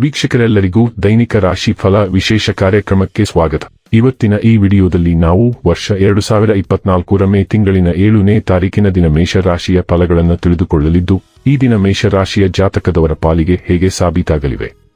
ವೀಕ್ಷಕರೆಲ್ಲರಿಗೂ ದೈನಿಕ ರಾಶಿ ಫಲ ವಿಶೇಷ ಕಾರ್ಯಕ್ರಮಕ್ಕೆ ಸ್ವಾಗತ. ಇವತ್ತಿನ ಈ ವಿಡಿಯೋದಲ್ಲಿ ನಾವು ವರ್ಷ ಎರಡು ಸಾವಿರ ಇಪ್ಪತ್ನಾಲ್ಕರ ಮೇ ತಿಂಗಳಿನ ಏಳನೇ ತಾರೀಕಿನ ದಿನ ಮೇಷರಾಶಿಯ ಫಲಗಳನ್ನು ತಿಳಿದುಕೊಳ್ಳಲಿದ್ದು, ಈ ದಿನ ಮೇಷರಾಶಿಯ ಜಾತಕದವರ ಪಾಲಿಗೆ ಹೇಗೆ ಸಾಬೀತಾಗಲಿವೆ?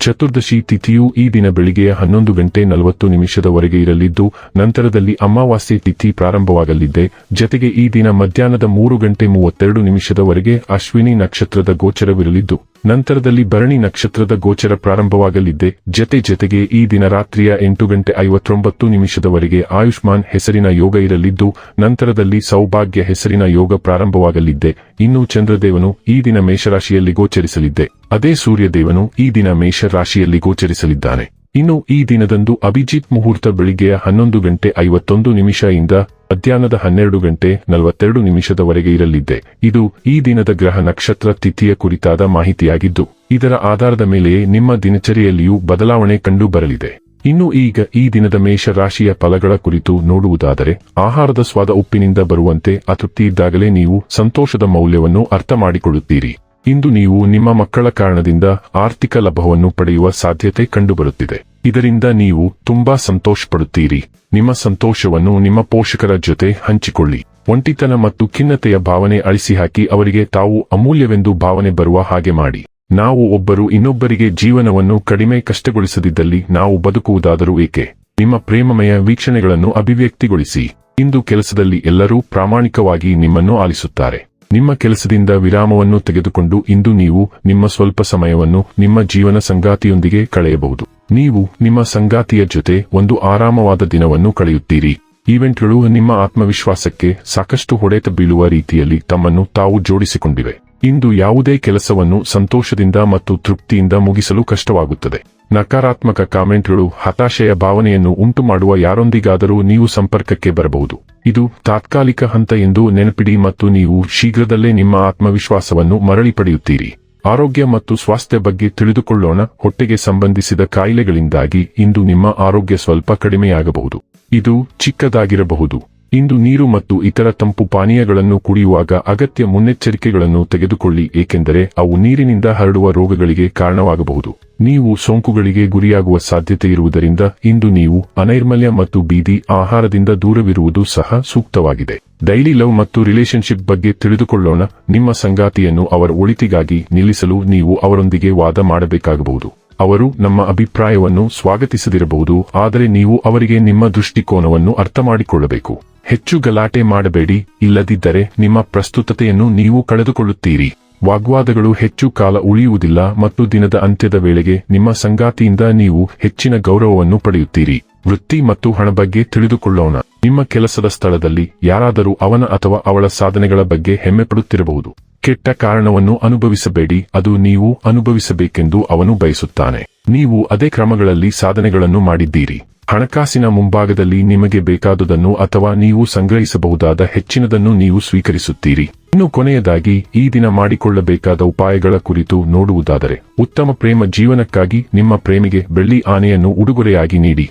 ಚತುರ್ದಶಿ ತಿಥಿಯು ಈ ದಿನ ಬೆಳಿಗ್ಗೆಯ ಹನ್ನೊಂದು ಗಂಟೆ ನಲವತ್ತು ನಿಮಿಷದವರೆಗೆ ಇರಲಿದ್ದು, ನಂತರದಲ್ಲಿ ಅಮಾವಾಸ್ಯೆ ತಿಥಿ ಪ್ರಾರಂಭವಾಗಲಿದೆ. ಜತೆಗೆ ಈ ದಿನ ಮಧ್ಯಾಹ್ನದ ಮೂರು ಗಂಟೆ ಮೂವತ್ತೆರಡು ನಿಮಿಷದವರೆಗೆ ಅಶ್ವಿನಿ ನಕ್ಷತ್ರದ ಗೋಚರವಿರಲಿದ್ದು ನಂತರದಲ್ಲಿ ಭರಣಿ ನಕ್ಷತ್ರದ ಗೋಚರ ಪ್ರಾರಂಭವಾಗಲಿದ್ದೆ ಜತೆ ಜತೆಗೆ ಈ ದಿನ ರಾತ್ರಿಯ ಎಂಟು ಗಂಟೆ ಐವತ್ತೊಂಬತ್ತು ನಿಮಿಷದವರೆಗೆ ಆಯುಷ್ಮಾನ್ ಹೆಸರಿನ ಯೋಗ ಇರಲಿದ್ದು, ನಂತರದಲ್ಲಿ ಸೌಭಾಗ್ಯ ಹೆಸರಿನ ಯೋಗ ಪ್ರಾರಂಭವಾಗಲಿದ್ದೆ ಇನ್ನು ಚಂದ್ರದೇವನು ಈ ದಿನ ಮೇಷರಾಶಿಯಲ್ಲಿ ಗೋಚರಿಸಲಿದ್ದೆ ಅದೇ ಸೂರ್ಯದೇವನು ಈ ದಿನ ಮೇಷರಾಶಿಯಲ್ಲಿ ಗೋಚರಿಸಲಿದ್ದಾನೆ. ಇನ್ನು ಈ ದಿನದಂದು ಅಭಿಜಿತ್ ಮುಹೂರ್ತ ಬೆಳಿಗ್ಗೆಯ ಹನ್ನೊಂದು ಗಂಟೆ ಐವತ್ತೊಂದು ನಿಮಿಷ ಇಂದ ಮಧ್ಯಾಹ್ನದ ಹನ್ನೆರಡು ಗಂಟೆ ನಲವತ್ತೆರಡು ನಿಮಿಷದವರೆಗೆ ಇರಲಿದ್ದೆ. ಇದು ಈ ದಿನದ ಗ್ರಹ ನಕ್ಷತ್ರ ತಿಥಿಯ ಕುರಿತಾದ ಮಾಹಿತಿಯಾಗಿದ್ದು, ಇದರ ಆಧಾರದ ಮೇಲೆಯೇ ನಿಮ್ಮ ದಿನಚರಿಯಲ್ಲಿಯೂ ಬದಲಾವಣೆ ಕಂಡು ಬರಲಿದೆ. ಇನ್ನು ಈಗ ಈ ದಿನದ ಮೇಷ ರಾಶಿಯ ಫಲಗಳ ಕುರಿತು ನೋಡುವುದಾದರೆ, ಆಹಾರದ ಸ್ವಾದ ಉಪ್ಪಿನಿಂದ ಬರುವಂತೆ ಅತೃಪ್ತಿ ಇದ್ದಾಗಲೇ ನೀವು ಸಂತೋಷದ ಮೌಲ್ಯವನ್ನು ಅರ್ಥ ಮಾಡಿಕೊಳ್ಳುತ್ತೀರಿ. ಇಂದು ನೀವು ನಿಮ್ಮ ಮಕ್ಕಳ ಕಾರಣದಿಂದ ಆರ್ಥಿಕ ಲಾಭವನ್ನು ಪಡೆಯುವ ಸಾಧ್ಯತೆ ಕಂಡುಬರುತ್ತಿದೆ. ಇದರಿಂದ ನೀವು ತುಂಬಾ ಸಂತೋಷಪಡುತ್ತೀರಿ. ನಿಮ್ಮ ಸಂತೋಷವನ್ನು ನಿಮ್ಮ ಪೋಷಕರ ಜೊತೆ ಹಂಚಿಕೊಳ್ಳಿ. ಒಂಟಿತನ ಮತ್ತು ಖಿನ್ನತೆಯ ಭಾವನೆ ಅಳಿಸಿಹಾಕಿ ಅವರಿಗೆ ತಾವು ಅಮೂಲ್ಯವೆಂದು ಭಾವನೆ ಬರುವ ಹಾಗೆ ಮಾಡಿ. ನಾವು ಒಬ್ಬರು ಇನ್ನೊಬ್ಬರಿಗೆ ಜೀವನವನ್ನು ಕಡಿಮೆ ಕಷ್ಟಗೊಳಿಸದಿದ್ದಲ್ಲಿ ನಾವು ಬದುಕುವುದಾದರೂ ಏಕೆ? ನಿಮ್ಮ ಪ್ರೇಮಮಯ ವೀಕ್ಷಣೆಗಳನ್ನು ಅಭಿವ್ಯಕ್ತಿಗೊಳಿಸಿ. ಇಂದು ಕೆಲಸದಲ್ಲಿ ಎಲ್ಲರೂ ಪ್ರಾಮಾಣಿಕವಾಗಿ ನಿಮ್ಮನ್ನು ಆಲಿಸುತ್ತಾರೆ. ನಿಮ್ಮ ಕೆಲಸದಿಂದ ವಿರಾಮವನ್ನು ತೆಗೆದುಕೊಂಡು ಇಂದು ನೀವು ನಿಮ್ಮ ಸ್ವಲ್ಪ ಸಮಯವನ್ನು ನಿಮ್ಮ ಜೀವನ ಸಂಗಾತಿಯೊಂದಿಗೆ ಕಳೆಯಬಹುದು. ನೀವು ನಿಮ್ಮ ಸಂಗಾತಿಯ ಜೊತೆ ಒಂದು ಆರಾಮವಾದ ದಿನವನ್ನು ಕಳೆಯುತ್ತೀರಿ. ಈವೆಂಟ್ಗಳು ನಿಮ್ಮ ಆತ್ಮವಿಶ್ವಾಸಕ್ಕೆ ಸಾಕಷ್ಟು ಹೊಡೆತ ಬೀಳುವ ರೀತಿಯಲ್ಲಿ ತಮ್ಮನ್ನು ತಾವು ಜೋಡಿಸಿಕೊಂಡಿವೆ. ಇಂದು ಯಾವುದೇ ಕೆಲಸವನ್ನು ಸಂತೋಷದಿಂದ ಮತ್ತು ತೃಪ್ತಿಯಿಂದ ಮುಗಿಸಲು ಕಷ್ಟವಾಗುತ್ತದೆ. ನಕಾರಾತ್ಮಕ ಕಾಮೆಂಟ್ಗಳು ಹತಾಶೆಯ ಭಾವನೆಯನ್ನು ಉಂಟುಮಾಡುವ ಯಾರೊಂದಿಗಾದರೂ ನೀವು ಸಂಪರ್ಕಕ್ಕೆ ಬರಬಹುದು. ಇದು ತಾತ್ಕಾಲಿಕ ಹಂತ ಎಂದು ನೆನಪಿಡಿ ಮತ್ತು ನೀವು ಶೀಘ್ರದಲ್ಲೇ ನಿಮ್ಮ ಆತ್ಮವಿಶ್ವಾಸವನ್ನು ಮರಳಿ ಪಡೆಯುತ್ತೀರಿ. ಆರೋಗ್ಯ ಮತ್ತು ಸ್ವಾಸ್ಥ್ಯ ಬಗ್ಗೆ ತಿಳಿದುಕೊಳ್ಳೋಣ. ಹೊಟ್ಟೆಗೆ ಸಂಬಂಧಿಸಿದ ಕಾಯಿಲೆಗಳಿಂದಾಗಿ ಇಂದು ನಿಮ್ಮ ಆರೋಗ್ಯ ಸ್ವಲ್ಪ ಕಡಿಮೆಯಾಗಬಹುದು. ಇದು ಚಿಕ್ಕದಾಗಿರಬಹುದು. ಇಂದು ನೀರು ಮತ್ತು ಇತರ ತಂಪು ಪಾನೀಯಗಳನ್ನು ಕುಡಿಯುವಾಗ ಅಗತ್ಯ ಮುನ್ನೆಚ್ಚರಿಕೆಗಳನ್ನು ತೆಗೆದುಕೊಳ್ಳಿ, ಏಕೆಂದರೆ ಅವು ನೀರಿನಿಂದ ಹರಡುವ ರೋಗಗಳಿಗೆ ಕಾರಣವಾಗಬಹುದು. ನೀವು ಸೋಂಕುಗಳಿಗೆ ಗುರಿಯಾಗುವ ಸಾಧ್ಯತೆ ಇರುವುದರಿಂದ ಇಂದು ನೀವು ಅನೈರ್ಮಲ್ಯ ಮತ್ತು ಬೀದಿ ಆಹಾರದಿಂದ ದೂರವಿರುವುದು ಸಹ ಸೂಕ್ತವಾಗಿದೆ. ಡೈಲಿ ಲವ್ ಮತ್ತು ರಿಲೇಶನ್ಶಿಪ್ ಬಗ್ಗೆ ತಿಳಿದುಕೊಳ್ಳೋಣ. ನಿಮ್ಮ ಸಂಗಾತಿಯನ್ನು ಅವರ ಒಳಿತಿಗಾಗಿ ನಿಲ್ಲಿಸಲು ನೀವು ಅವರೊಂದಿಗೆ ವಾದ ಮಾಡಬೇಕಾಗಬಹುದು. ಅವರು ನಮ್ಮ ಅಭಿಪ್ರಾಯವನ್ನು ಸ್ವಾಗತಿಸದಿರಬಹುದು, ಆದರೆ ನೀವು ಅವರಿಗೆ ನಿಮ್ಮ ದೃಷ್ಟಿಕೋನವನ್ನು ಅರ್ಥ ಮಾಡಿಕೊಳ್ಳಬೇಕು ಹೆಚ್ಚು ಗಲಾಟೆ ಮಾಡಬೇಡಿ, ಇಲ್ಲದಿದ್ದರೆ ನಿಮ್ಮ ಪ್ರಸ್ತುತತೆಯನ್ನು ನೀವು ಕಳೆದುಕೊಳ್ಳುತ್ತೀರಿ. ವಾಗ್ವಾದಗಳು ಹೆಚ್ಚು ಕಾಲ ಉಳಿಯುವುದಿಲ್ಲ ಮತ್ತು ದಿನದ ಅಂತ್ಯದ ವೇಳೆಗೆ ನಿಮ್ಮ ಸಂಗಾತಿಯಿಂದ ನೀವು ಹೆಚ್ಚಿನ ಗೌರವವನ್ನು ಪಡೆಯುತ್ತೀರಿ. ವೃತ್ತಿ ಮತ್ತು ಹಣ ಬಗ್ಗೆ ತಿಳಿದುಕೊಳ್ಳೋಣ. ನಿಮ್ಮ ಕೆಲಸದ ಸ್ಥಳದಲ್ಲಿ ಯಾರಾದರೂ ಅವನ ಅಥವಾ ಅವಳ ಸಾಧನೆಗಳ ಬಗ್ಗೆ ಹೆಮ್ಮೆ ಪಡುತ್ತಿರಬಹುದು. ಕೆಟ್ಟ ಕಾರಣವನ್ನು ಅನುಭವಿಸಬೇಡಿ, ಅದು ನೀವು ಅನುಭವಿಸಬೇಕೆಂದು ಅವನು ಬಯಸುತ್ತಾನೆ. ನೀವು ಅದೇ ಕ್ರಮಗಳಲ್ಲಿ ಸಾಧನೆಗಳನ್ನು ಮಾಡಿದ್ದೀರಿ. ಹಣಕಾಸಿನ ಮುಂಭಾಗದಲ್ಲಿ ನಿಮಗೆ ಬೇಕಾದುದನ್ನು ಅಥವಾ ನೀವು ಸಂಗ್ರಹಿಸಬಹುದಾದ ಹೆಚ್ಚಿನದನ್ನು ನೀವು ಸ್ವೀಕರಿಸುತ್ತೀರಿ. ಇನ್ನು ಕೊನೆಯದಾಗಿ, ಈ ದಿನ ಮಾಡಿಕೊಳ್ಳಬೇಕಾದ ಉಪಾಯಗಳ ಕುರಿತು ನೋಡುವುದಾದರೆ, ಉತ್ತಮ ಪ್ರೇಮ ಜೀವನಕ್ಕಾಗಿ ನಿಮ್ಮ ಪ್ರೇಮಿಗೆ ಬೆಳ್ಳಿ ಆನೆಯನ್ನು ಉಡುಗೊರೆಯಾಗಿ ನೀಡಿ.